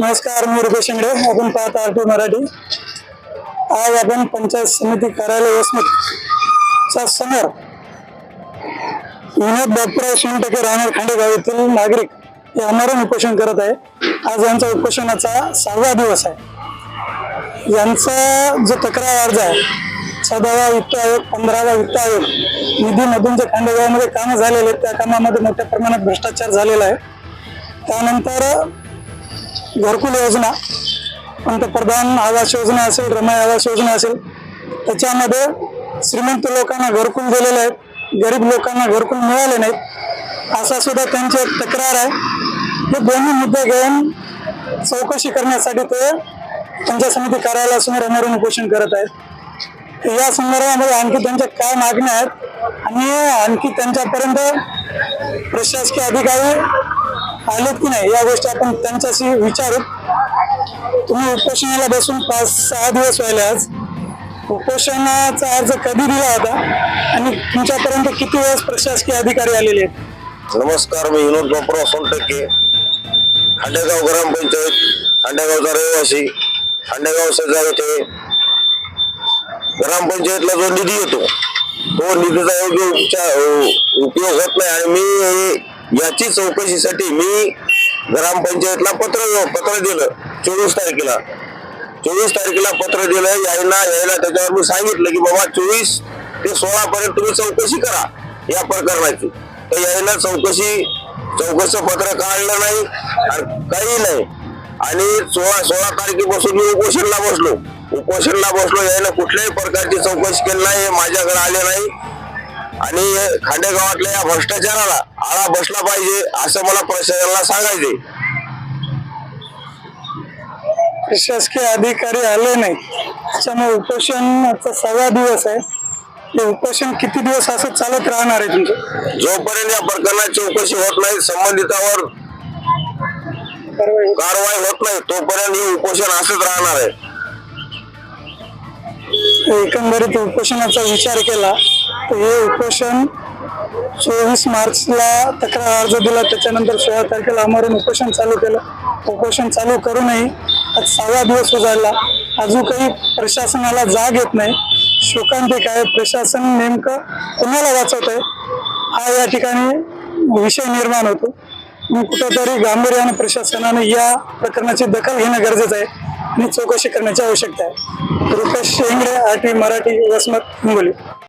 नमस्कार मी रुपेश शेंगडे. आपण पाहत आर टी मराठी. आज आपण पंचायत समिती कार्यालय वसमत समोर विनोद बापराव शिवटके राहणार खांडेगाव येथील नागरिक हे आमरण उपोषण करत आहे. आज यांचा उपोषणाचा सहावा दिवस आहे. यांचा जो तक्रार अर्ज आहे चौदावा वित्त आयोग पंधरावा वित्त आयोग निधीमधून जे खांडेगावमध्ये कामं झालेले आहेत त्या कामामध्ये मोठ्या प्रमाणात भ्रष्टाचार झालेला आहे. त्यानंतर घरकुल योजना पंतप्रधान आवास योजना असेल रमाई आवास योजना असेल त्याच्यामध्ये श्रीमंत लोकांना घरकुल दिलेले आहेत गरीब लोकांना घरकुल मिळाले नाहीत असा सुद्धा त्यांची एक तक्रार आहे. हे दोन्ही मुद्दे घेऊन चौकशी करण्यासाठी ते त्यांच्या समिती कार्यालयासमोर अमरून उपोषण करत आहेत. या संदर्भामध्ये आणखी त्यांच्या काय मागण्या आहेत? आणि आणखी त्यांच्यापर्यंत प्रशासकीय अधिकारी आलेत की नाही या गोष्टी आपण त्यांच्याशी विचारू तुम्ही उपोषणाला बसून पाच सहा दिवस व्हायला आज. उपोषणाचा अर्ज कधी दिला होता आणि तुमच्यापर्यंत किती वेळेस प्रशासकीय अधिकारी आलेले आहेत? नमस्कार मी विनोद बापराव सोनटक्के. खांडेगाव ग्रामपंचायत खांडेगावचा रहिवासी खांडेगाव सजा येथे ग्रामपंचायतला जो निधी येतो तो निधीचा योग्य उपचार उपयोग होत नाही आणि मी याची चौकशीसाठी मी ग्रामपंचायतला पत्र पत्र दिलं. चोवीस तारखेला. चोवीस तारखेला पत्र दिलं. यायला यायला त्याच्यावर मी सांगितलं की बाबा चोवीस ते सोळा पर्यंत तुम्ही चौकशी करा या प्रकरणाची. तर यायला चौकशी चौकशी पत्र काढलं नाही काही नाही. आणि सोळा सोळा तारखेपासून मी उपोषणला बसलो. उपोषणला बसलो यायला कुठल्याही प्रकारची चौकशी केली नाही हे माझ्याकडे आले नाही. आणि खांडेगावातल्या या भ्रष्टाचाराला आळा बसला पाहिजे असं मला प्रशासनाला सांगायचे प्रशासकीय अधिकारी आले नाही. त्याच्यामुळे उपोषणाचा सहावा दिवस आहे. हे उपोषण किती दिवस असं चालत राहणार आहे तुमचं? जोपर्यंत या प्रकरणाची चौकशी होत नाही संबंधितावर कारवाई होत नाही तोपर्यंत हे उपोषण असंच राहणार आहे. एकंदरीत उपोषणाचा विचार केला तर हे उपोषण चोवीस मार्चला तक्रार अर्ज दिला त्याच्यानंतर सोळा तारखेला आमरण उपोषण चालू केलं. उपोषण चालू करूनही आज सहावा दिवस उजाडला. अजून काही प्रशासनाला जाग येत नाही. शोकांतिक आहे प्रशासन नेमकं कोणाला वाचवत आहे हा या ठिकाणी विषय निर्माण होतो. मी कुठंतरी गांभीर्याने प्रशासनाने या प्रकरणाची दखल घेणं गरजेचं आहे. आणि चौकशी करण्याची आवश्यकता आहे. रुपेश शेंगडे आठवी मराठी वसमत हिंगोली.